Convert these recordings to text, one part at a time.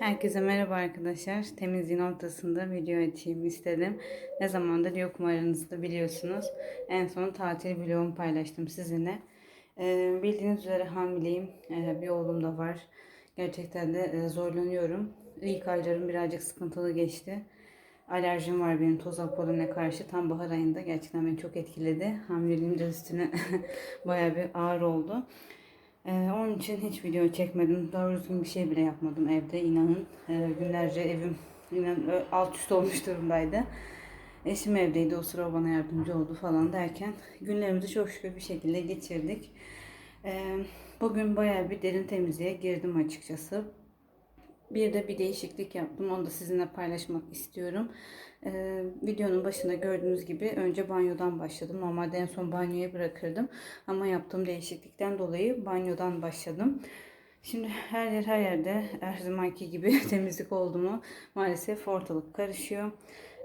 Herkese merhaba arkadaşlar. Temizliğin ortasında video açayım istedim. Ne zamandır yokum aranızda biliyorsunuz. En son tatil vlogumu paylaştım sizinle. Ee, bildiğiniz üzere hamileyim. Ee, bir oğlum da var. Gerçekten de e, zorlanıyorum. İlk aylarım birazcık sıkıntılı geçti. Alerjim var benim toz polenine karşı. Tam bahar ayında gerçekten beni çok etkiledi. Hamileliğim de üstüne bayağı bir ağır oldu. Ee, onun için hiç video çekmedim. Doğru düzgün bir şey bile yapmadım evde. İnanın Ee, günlerce evim inan alt üst olmuş durumdaydı. Eşim evdeydi. O sıra bana yardımcı oldu falan derken günlerimizi çok şükür bir şekilde geçirdik. Ee, bugün bayağı bir derin temizliğe girdim açıkçası. Bir de bir değişiklik yaptım. Onu da sizinle paylaşmak istiyorum. Ee, videonun başında gördüğünüz gibi önce banyodan başladım. Normalde en son banyoya bırakırdım. Ama yaptığım değişiklikten dolayı banyodan başladım. Şimdi her yer her yerde her zamanki gibi temizlik oldu mu maalesef ortalık karışıyor.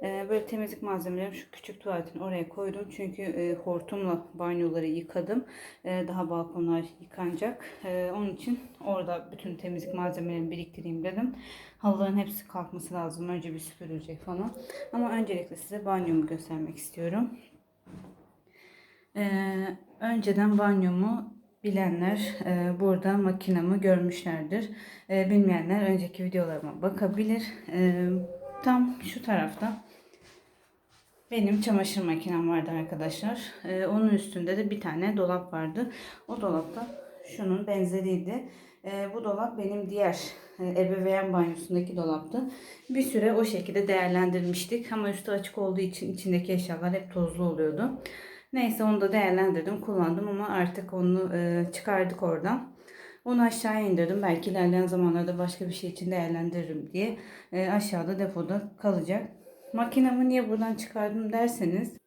Ee, böyle temizlik malzemelerimi şu küçük tuvaletin oraya koydum. Çünkü e, hortumla banyoları yıkadım. Ee, daha balkonlar yıkanacak. Ee, onun için orada bütün temizlik malzemelerimi biriktireyim dedim. Halıların hepsi kalkması lazım. Önce bir süpürülecek falan. Ama öncelikle size banyomu göstermek istiyorum. Ee, önceden banyomu bilenler e, burada makinamı görmüşlerdir. E, bilmeyenler önceki videolarıma bakabilir. E, tam şu tarafta benim çamaşır makinem vardı arkadaşlar. E, onun üstünde de bir tane dolap vardı. O dolapta şunun benzeriydi. E, bu dolap benim diğer e, ebeveyn banyosundaki dolaptı. Bir süre o şekilde değerlendirmiştik ama üstü açık olduğu için içindeki eşyalar hep tozlu oluyordu. Neyse onu da değerlendirdim, kullandım ama artık onu e, çıkardık oradan. Onu aşağıya indirdim. Belki ilerleyen zamanlarda başka bir şey için değerlendiririm diye. E, aşağıda depoda kalacak. Makinamı niye buradan çıkardım derseniz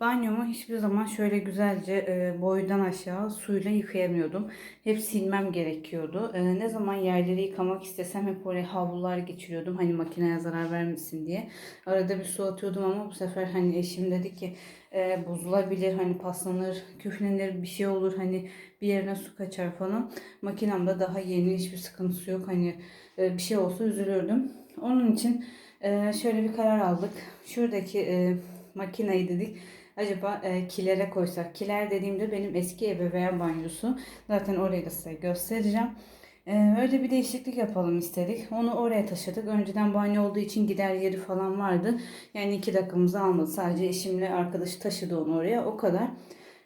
Banyomu hiçbir zaman şöyle güzelce e, boydan aşağı suyla yıkayamıyordum. Hep silmem gerekiyordu. E, ne zaman yerleri yıkamak istesem hep oraya havlular geçiriyordum. Hani makineye zarar vermesin diye. Arada bir su atıyordum ama bu sefer hani eşim dedi ki e, bozulabilir, hani paslanır, küflenir, bir şey olur. Hani bir yerine su kaçar falan. Makinemde daha yeni hiçbir sıkıntısı yok. Hani e, bir şey olsa üzülürdüm. Onun için e, şöyle bir karar aldık. Şuradaki e, makineyi dedik acaba e, kilere koysak. Kiler dediğimde benim eski ebeveyn banyosu. Zaten orayı da size göstereceğim. E, öyle bir değişiklik yapalım istedik. Onu oraya taşıdık. Önceden banyo olduğu için gider yeri falan vardı. Yani iki dakikamızı almadı. Sadece eşimle arkadaşı taşıdı onu oraya. O kadar.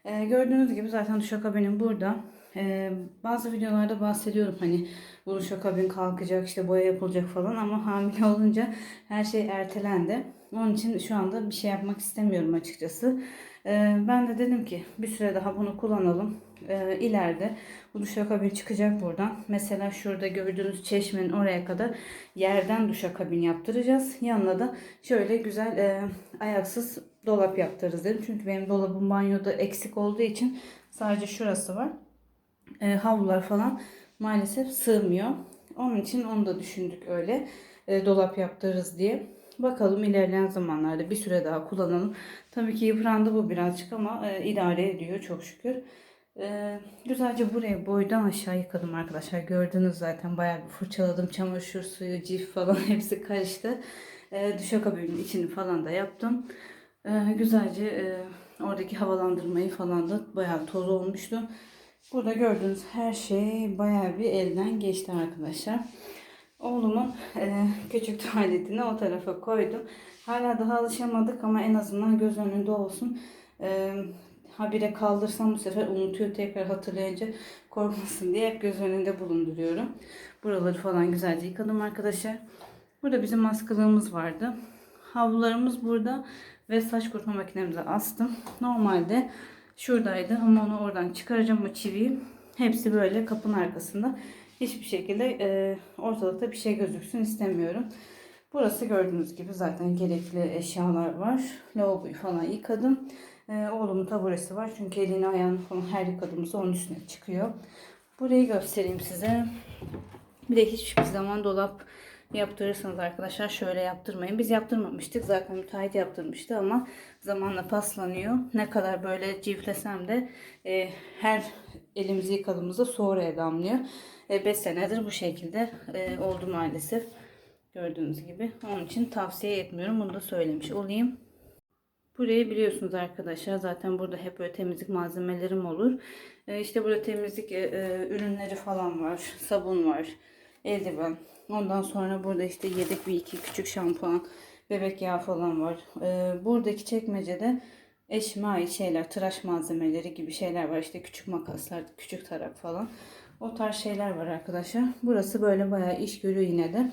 E, gördüğünüz gibi zaten duşakabinin burada. E, bazı videolarda bahsediyorum hani bu duşakabin kalkacak işte boya yapılacak falan ama hamile olunca her şey ertelendi. Onun için şu anda bir şey yapmak istemiyorum açıkçası. Ee, ben de dedim ki bir süre daha bunu kullanalım. Ee, ileride bu duşakabin çıkacak buradan. Mesela şurada gördüğünüz çeşmenin oraya kadar yerden duşakabin yaptıracağız. Yanına da şöyle güzel e, ayaksız dolap yaptırırız dedim. Çünkü benim dolabım banyoda eksik olduğu için sadece şurası var. E, havlular falan maalesef sığmıyor. Onun için onu da düşündük öyle. E, dolap yaptırırız diye. Bakalım ilerleyen zamanlarda bir süre daha kullanalım. Tabii ki yıprandı bu birazcık ama e, idare ediyor çok şükür. E, güzelce buraya boydan aşağı yıkadım arkadaşlar. Gördünüz zaten bayağı bir fırçaladım. Çamaşır suyu, cif falan hepsi karıştı. E, duşakabinin içini falan da yaptım. E, güzelce e, oradaki havalandırmayı falan da bayağı toz olmuştu. Burada gördüğünüz her şey bayağı bir elden geçti arkadaşlar. Oğlumun e, küçük tuvaletini o tarafa koydum. Hala daha alışamadık ama en azından göz önünde olsun. E, habire kaldırsam bu sefer unutuyor tekrar hatırlayınca korkmasın diye hep göz önünde bulunduruyorum. Buraları falan güzelce yıkadım arkadaşlar. Burada bizim askılığımız vardı. Havlularımız burada ve saç kurutma makinemize astım. Normalde şuradaydı ama onu oradan çıkaracağım o çiviyi. Hepsi böyle kapının arkasında hiçbir şekilde e, ortalıkta bir şey gözüksün istemiyorum. Burası gördüğünüz gibi zaten gerekli eşyalar var. Lavaboyu falan yıkadım. E, oğlumun taburesi var. Çünkü elini ayağını falan her yıkadığımızda onun üstüne çıkıyor. Burayı göstereyim size. Bir de hiçbir zaman dolap yaptırırsanız arkadaşlar şöyle yaptırmayın. Biz yaptırmamıştık. Zaten müteahhit yaptırmıştı ama zamanla paslanıyor. Ne kadar böyle ciflesem de e, her elimizi yıkadığımızda oraya damlıyor. 5 senedir bu şekilde e, oldu maalesef. Gördüğünüz gibi. Onun için tavsiye etmiyorum. Bunu da söylemiş olayım. Burayı biliyorsunuz arkadaşlar. Zaten burada hep böyle temizlik malzemelerim olur. E, işte burada temizlik e, e, ürünleri falan var. Sabun var. Eldiven. Ondan sonra burada işte yedek bir iki küçük şampuan, bebek yağı falan var. E, buradaki çekmecede eşime ait şeyler, tıraş malzemeleri gibi şeyler var. İşte küçük makaslar, küçük tarak falan. O tarz şeyler var arkadaşlar. Burası böyle bayağı iş görüyor yine de.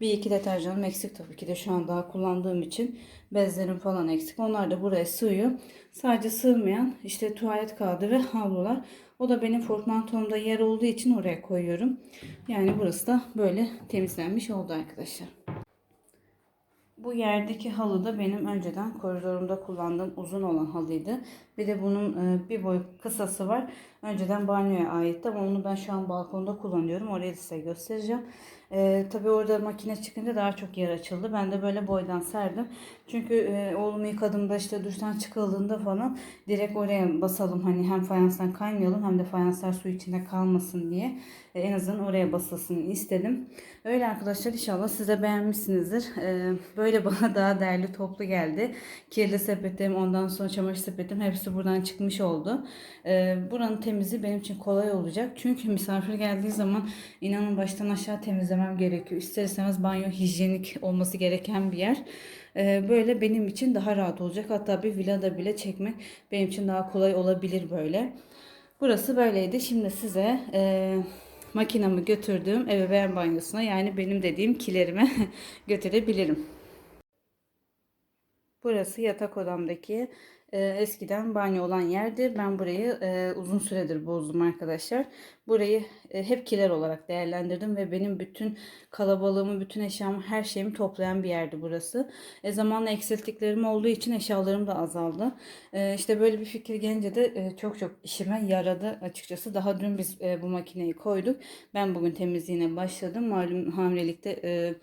Bir iki deterjanım eksik tabii ki de şu an daha kullandığım için bezlerim falan eksik. Onlar da buraya sığıyor. Sadece sığmayan işte tuvalet kağıdı ve havlular. O da benim portmantomda yer olduğu için oraya koyuyorum. Yani burası da böyle temizlenmiş oldu arkadaşlar. Bu yerdeki halı da benim önceden koridorumda kullandığım uzun olan halıydı. Bir de bunun e, bir boy kısası var. Önceden banyoya aitti ama onu ben şu an balkonda kullanıyorum. Orayı size göstereceğim. E, tabii orada makine çıkınca daha çok yer açıldı. Ben de böyle boydan serdim. Çünkü e, oğlumu yıkadığımda işte duştan çıkıldığında falan direkt oraya basalım. Hani hem fayanstan kaymayalım hem de fayanslar su içinde kalmasın diye. E, en azından oraya basılsın istedim. Öyle arkadaşlar inşallah size beğenmişsinizdir. E, böyle bana daha değerli toplu geldi. Kirli sepetim ondan sonra çamaşır sepetim hepsi buradan çıkmış oldu. E, buranın temizi benim için kolay olacak. Çünkü misafir geldiği zaman inanın baştan aşağı temizlemem gerekiyor. İster istemez banyo hijyenik olması gereken bir yer. Ee, böyle benim için daha rahat olacak. Hatta bir villada bile çekmek benim için daha kolay olabilir böyle. Burası böyleydi. Şimdi size e, makinamı götürdüğüm ebeveyn banyosuna yani benim dediğim kilerime götürebilirim. Burası yatak odamdaki e, eskiden banyo olan yerdi. Ben burayı e, uzun süredir bozdum arkadaşlar. Burayı e, hep kiler olarak değerlendirdim ve benim bütün kalabalığımı, bütün eşyamı, her şeyimi toplayan bir yerdi burası. E, zamanla eksilttiklerim olduğu için eşyalarım da azaldı. E, işte böyle bir fikir gelince de e, çok çok işime yaradı açıkçası. Daha dün biz e, bu makineyi koyduk. Ben bugün temizliğine başladım. Malum hamilelikte e,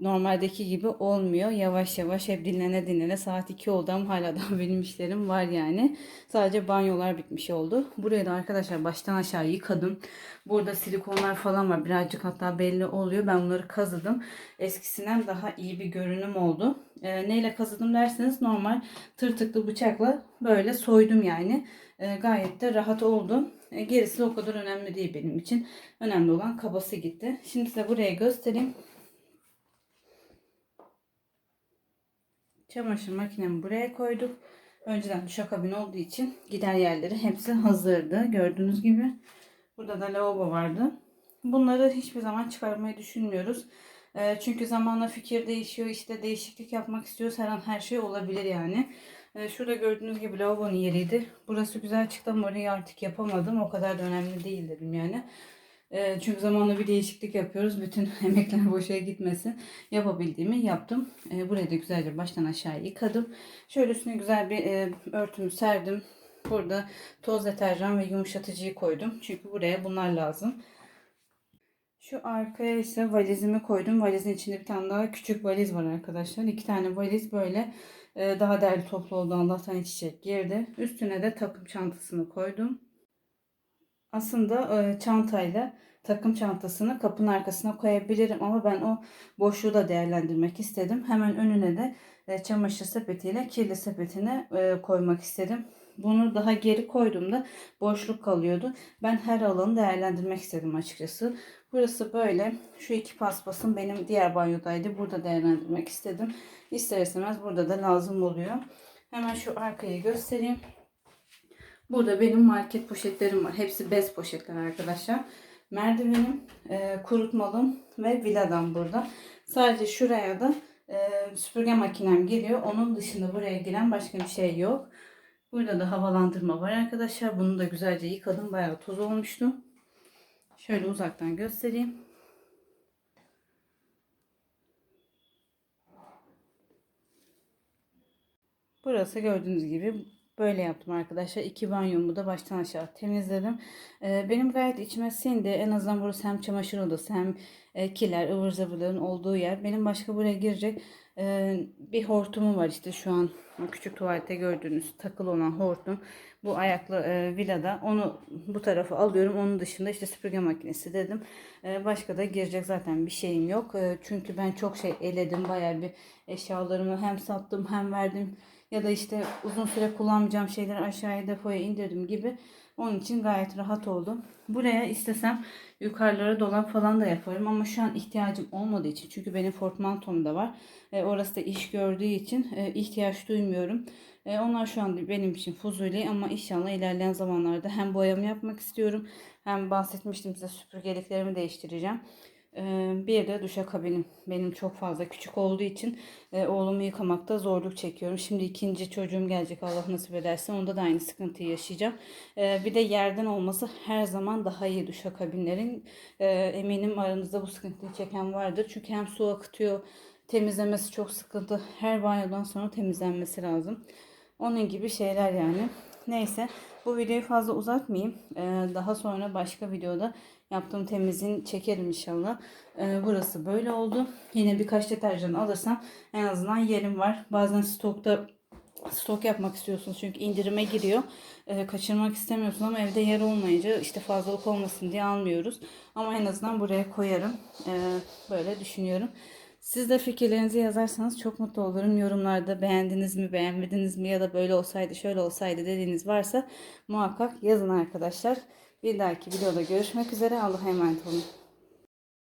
normaldeki gibi olmuyor. Yavaş yavaş hep dinlene dinlene saat 2 oldu ama hala daha benim var yani. Sadece banyolar bitmiş oldu. Burayı da arkadaşlar baştan aşağı yıkadım. Burada silikonlar falan var. Birazcık hatta belli oluyor. Ben bunları kazıdım. Eskisinden daha iyi bir görünüm oldu. E, neyle kazıdım derseniz normal tırtıklı bıçakla böyle soydum yani. E, gayet de rahat oldu. E, gerisi o kadar önemli değil benim için. Önemli olan kabası gitti. Şimdi size buraya göstereyim. Çamaşır makinemi buraya koyduk. Önceden duşakabin olduğu için gider yerleri hepsi hazırdı. Gördüğünüz gibi. Burada da lavabo vardı. Bunları hiçbir zaman çıkarmayı düşünmüyoruz. E, çünkü zamanla fikir değişiyor. İşte değişiklik yapmak istiyoruz. Her an her şey olabilir yani. E, şurada gördüğünüz gibi lavabonun yeriydi. Burası güzel çıktı ama orayı artık yapamadım. O kadar da önemli değil dedim yani. E, çünkü zamanla bir değişiklik yapıyoruz. Bütün emekler boşa gitmesin. Yapabildiğimi yaptım. E, burayı da güzelce baştan aşağı yıkadım. Şöyle üstüne güzel bir e, örtümü serdim. Burada toz deterjan ve yumuşatıcıyı koydum. Çünkü buraya bunlar lazım. Şu arkaya ise valizimi koydum. Valizin içinde bir tane daha küçük valiz var arkadaşlar. İki tane valiz böyle e, daha değerli toplu oldu. Allah'tan çiçek girdi. Üstüne de takım çantasını koydum. Aslında e, çantayla takım çantasını kapının arkasına koyabilirim ama ben o boşluğu da değerlendirmek istedim. Hemen önüne de e, çamaşır sepetiyle kirli sepetine e, koymak istedim. Bunu daha geri koyduğumda boşluk kalıyordu. Ben her alanı değerlendirmek istedim açıkçası. Burası böyle. Şu iki paspasım benim diğer banyodaydı. Burada değerlendirmek istedim. İster istemez burada da lazım oluyor. Hemen şu arkayı göstereyim. Burada benim market poşetlerim var. Hepsi bez poşetler arkadaşlar. Merdivenim, e, kurutmalım ve villadan burada. Sadece şuraya da e, süpürge makinem geliyor. Onun dışında buraya giren başka bir şey yok. Burada da havalandırma var arkadaşlar. Bunu da güzelce yıkadım. Bayağı toz olmuştu. Şöyle uzaktan göstereyim. Burası gördüğünüz gibi Böyle yaptım arkadaşlar. İki banyomu da baştan aşağı temizledim. Ee, benim gayet içime sindi. En azından burası hem çamaşır odası hem e, kiler, ıvır zıvırların olduğu yer. Benim başka buraya girecek e, bir hortumum var işte şu an küçük tuvalette gördüğünüz takılı olan hortum. Bu ayaklı e, villada. Onu bu tarafa alıyorum. Onun dışında işte süpürge makinesi dedim. E, başka da girecek zaten bir şeyim yok. E, çünkü ben çok şey eledim. Bayağı bir eşyalarımı hem sattım hem verdim. Ya da işte uzun süre kullanmayacağım şeyleri aşağıya depoya indirdim gibi. Onun için gayet rahat oldum. Buraya istesem yukarılara dolap falan da yaparım ama şu an ihtiyacım olmadığı için çünkü benim portmantom da var. E, orası da iş gördüğü için e, ihtiyaç duymuyorum. E, onlar şu an benim için fuzuli ama inşallah ilerleyen zamanlarda hem boyamı yapmak istiyorum hem bahsetmiştim size süpürgeliklerimi değiştireceğim. Bir de duşakabinim benim çok fazla küçük olduğu için oğlumu yıkamakta zorluk çekiyorum. Şimdi ikinci çocuğum gelecek Allah nasip ederse onda da aynı sıkıntıyı yaşayacağım. Bir de yerden olması her zaman daha iyi duşakabinlerin. Eminim aranızda bu sıkıntıyı çeken vardır. Çünkü hem su akıtıyor temizlemesi çok sıkıntı. Her banyodan sonra temizlenmesi lazım. Onun gibi şeyler yani. Neyse bu videoyu fazla uzatmayayım. Daha sonra başka videoda yaptığım temizliğini çekerim inşallah. Ee, burası böyle oldu. Yine birkaç deterjan alırsam en azından yerim var. Bazen stokta stok yapmak istiyorsunuz çünkü indirime giriyor. Ee, kaçırmak istemiyorsunuz ama evde yer olmayınca işte fazlalık olmasın diye almıyoruz. Ama en azından buraya koyarım. Ee, böyle düşünüyorum. Siz de fikirlerinizi yazarsanız çok mutlu olurum. Yorumlarda beğendiniz mi, beğenmediniz mi ya da böyle olsaydı, şöyle olsaydı dediğiniz varsa muhakkak yazın arkadaşlar. Bir dahaki videoda görüşmek üzere. Allah'a emanet olun.